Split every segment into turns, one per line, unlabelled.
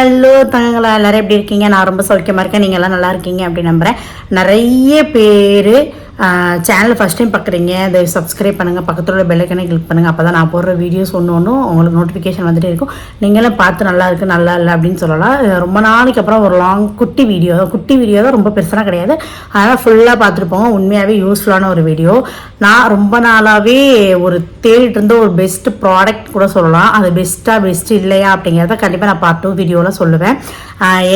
Hello தங்கங்களா எல்லாரும் எப்படி இருக்கீங்க? நான் ரொம்ப சௌக்கியமாக இருக்கேன். நீங்கள் எல்லாம் நல்லா இருக்கீங்க அப்படின்னு நம்புகிறேன் நிறைய பேர் சேனலை ஃபஸ்ட் டைம் பார்க்குறீங்க அதை சப்ஸ்கிரைப் பண்ணுங்கள் பக்கத்தில் உள்ள பெல்லைக்கனை கிளிக் பண்ணுங்கள் அப்போ தான் நான் போடுற வீடியோஸ் ஒன்று ஒன்றும் உங்களுக்கு நோட்டிஃபிகேஷன் வந்துட்டே இருக்கும். நீங்களும் பார்த்து நல்லா இருக்குது நல்லா இல்லை அப்படின்னு சொல்லலாம். ரொம்ப நாளைக்கு அப்புறம் ஒரு லாங் குட்டி வீடியோ குட்டி வீடியோ தான் ரொம்ப பெருசாக கிடையாது. அதனால் ஃபுல்லாக பார்த்துட்டு உண்மையாகவே யூஸ்ஃபுல்லான ஒரு வீடியோ நான் ரொம்ப நாளாகவே ஒரு தேடிட்டு இருந்த ஒரு பெஸ்ட் ப்ராடக்ட் கூட சொல்லலாம். அது பெஸ்ட்டாக பெஸ்ட்டு இல்லையா அப்படிங்கிறத கண்டிப்பாக நான் பார்ட் டூ வீடியோவில் சொல்லுவேன்.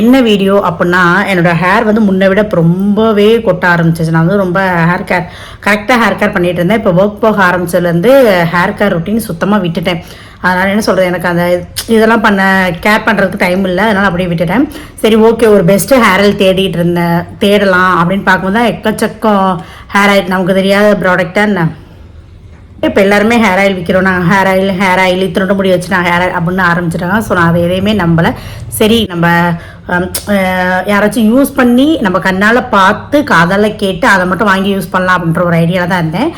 என்ன வீடியோ அப்படின்னா என்னோட ஹேர் வந்து முன்னை விட ரொம்பவே கொட்ட ஆரம்பிச்சிச்சு. நான் வந்து ரொம்ப ஹேர் கேர் கரெக்டாக ஹேர் கேர் பண்ணிகிட்டு இருந்தேன். இப்போ ஒர்க் போக ஆரம்பிச்சதுலேருந்து ஹேர் கேர் ரொட்டீன் சுத்தமாக விட்டுட்டேன். அதனால் என்ன சொல்கிறது எனக்கு அந்த இதெல்லாம் பண்ண கேர் பண்ணுறதுக்கு டைம் இல்லை. அதனால் அப்படியே விட்டுட்டேன். சரி ஓகே ஒரு பெஸ்ட்டு ஹேர் ஆயில் தேடிட்டு இருந்தேன். தேடலாம் அப்படின்னு பார்க்கும்போது தான் எக்கச்சக்கம் ஹேர் ஆயில் நமக்கு தெரியாத ப்ராடக்டாக என்ன? இப்போ எல்லாருமே ஹேர் ஆயில் விற்கிறோம் நாங்கள் ஹேர் ஆயில் ஹேர் ஆயில் இத்தனோட முடி வச்சு நான் ஹேர் ஆயில் அப்படின்னு ஆரம்பிச்சிட்டாங்க. ஸோ நான் அதை எதையுமே நம்பலை. சரி நம்ம யாராச்சும் யூஸ் பண்ணி நம்ம கண்ணால் பார்த்து காதால் கேட்டு அதை மட்டும் வாங்கி யூஸ் பண்ணலாம் அப்படின்ற ஒரு ஐடியாவில் தான் இருந்தேன்.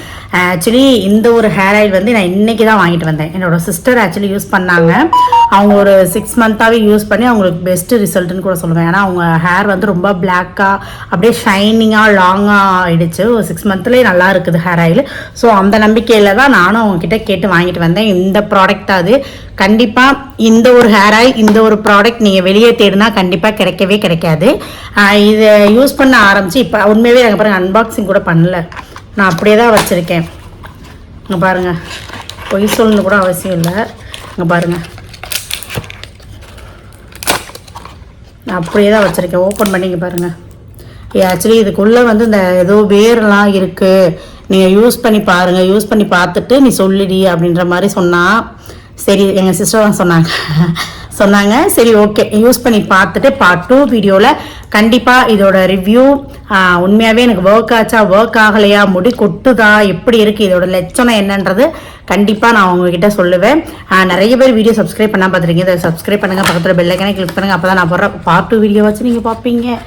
ஆக்சுவலி இந்த ஒரு ஹேர் ஆயில் வந்து நான் இன்னைக்கு தான் வாங்கிட்டு வந்தேன். என்னோட சிஸ்டர் ஆக்சுவலி யூஸ் பண்ணாங்க. அவங்க ஒரு சிக்ஸ் மந்த்தாகவே யூஸ் பண்ணி அவங்களுக்கு பெஸ்ட்டு ரிசல்ட்னு கூட சொல்லுவேன். ஏன்னா அவங்க ஹேர் வந்து ரொம்ப பிளாக்காக அப்படியே ஷைனிங்காக லாங்காக ஆயிடுச்சு. ஒரு சிக்ஸ் மந்த்லேயே நல்லா இருக்குது ஹேர் ஆயில் ஸோ அந்த நம்பிக்கையில் தான் நானும் அவங்க கிட்டே கேட்டு வாங்கிட்டு வந்தேன். இந்த ப்ராடக்ட் அது. கண்டிப்பாக இந்த ஒரு ஹேர் ஆயில் இந்த ஒரு ப்ராடக்ட் நீங்கள் வெளியே தேடினா கண்டிப்பாக கிடைக்கவே கிடைக்காது. இதை யூஸ் பண்ண ஆரம்பித்து இப்போ உண்மையாகவே எனக்கு பாருங்கள் அன்பாக்சிங் கூட பண்ணல. நான் அப்படியே தான் வச்சுருக்கேன். இங்கே பாருங்கள் பொய் சொல்லணும் கூட அவசியம் இல்லை. இங்கே பாருங்கள் நான் அப்படியே தான் வச்சுருக்கேன். ஓப்பன் பண்ணிங்க பாருங்கள் ஆக்சுவலி இதுக்குள்ளே வந்து இந்த ஏதோ வேர்லாம் இருக்குது நீங்கள் யூஸ் பண்ணி பாருங்கள் யூஸ் பண்ணி பார்த்துட்டு நீ சொல்லிடி அப்படின்ற மாதிரி சொன்னால் சரி எங்கள் சிஸ்டர் தான் சொன்னாங்க. சொன்னாங்க சரி ஓகே யூஸ் பண்ணி பார்த்துட்டு பார்ட் டூ வீடியோவில் கண்டிப்பாக இதோட ரிவ்யூ உண்மையாகவே எனக்கு ஒர்க் ஆச்சா ஒர்க் ஆகலையா முடி கொட்டுதா எப்படி இருக்குது இதோட லட்சணம் என்னன்றது கண்டிப்பாக நான் உங்ககிட்ட சொல்லுவேன். நிறைய பேர் வீடியோ சப்ஸ்கிரைப் பண்ணால் பார்த்துருக்கீங்க. இதை சப்ஸ்கிரைப் பண்ணுங்கள் பக்கத்தில் பெல்லைக்கனே கிளிக் பண்ணுங்கள் அப்போ தான் நான் போடுற பார்ட் டூ வீடியோ வச்சு நீங்கள் பார்ப்பீங்க.